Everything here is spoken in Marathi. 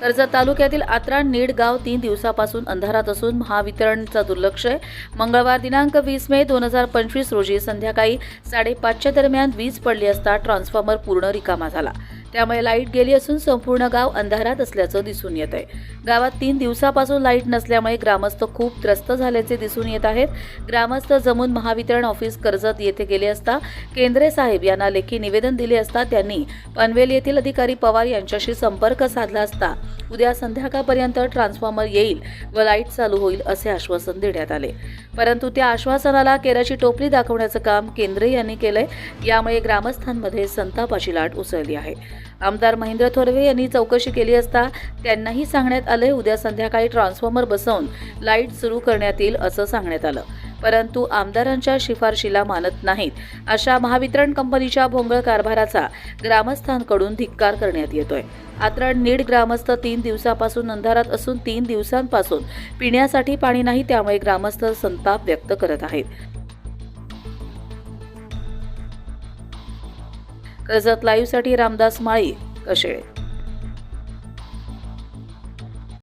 कर्जत तालुक्यातील आत्रा नीड गाव तीन दिवसापासून अंधारात असून महावितरणचा दुर्लक्ष आहे. मंगळवार दिनांक वीस मे दोन हजार पंचवीस रोजी संध्याकाळी साडेपाचच्या दरम्यान वीज पडली असता ट्रान्सफॉर्मर पूर्ण रिकामा झाला. त्यामुळे लाइट गेली असून संपूर्ण गाव अंधारात असल्याचं दिसून येत आहे गावात तीन दिवसापासून लाइट नसल्यामुळे ग्रामस्थ खूप त्रस्त झाल्याचे दिसून येत आहेत. ग्रामस्थ जमून महावितरण ऑफिस कर्जत येथे गेले असता केंद्रे साहेब यांना लेखी निवेदन दिले असता त्यांनी पनवेल येथील अधिकारी पवार यांच्याशी संपर्क साधला असता. उद्या संध्याकाळपर्यंत ट्रान्सफॉर्मर येईल व लाइट चालू होईल असे आश्वासन देण्यात आले. परंतु त्या आश्वासनाला केराची टोपली दाखवण्याचं काम केंद्रे यांनी केलंय यामुळे ग्रामस्थांमध्ये संतापाची लाट उसळली आहे. आमदार महेंद्र थोरवे यांनी चौकशी केली असता त्यांनाही सांगण्यात आले उद्या संध्याकाळी ट्रान्सफॉर्मर बसवून लाइट सुरू करण्यात येईल असं सांगण्यात आलं. परंतु आमदारांच्या शिफारशीला मानत नाहीत. अशा महावितरण कंपनीच्या भोंगळ कारभाराचा ग्रामस्थांकडून धिक्कार करण्यात येतोय. आत्रड नीड ग्रामस्थ तीन दिवसापासून अंधारात असून तीन दिवसांपासून पिण्यासाठी पाणी नाही त्यामुळे ग्रामस्थ संताप व्यक्त करत आहेत. कर्जत लाईव्हसाठी रामदास माळी कशेळे.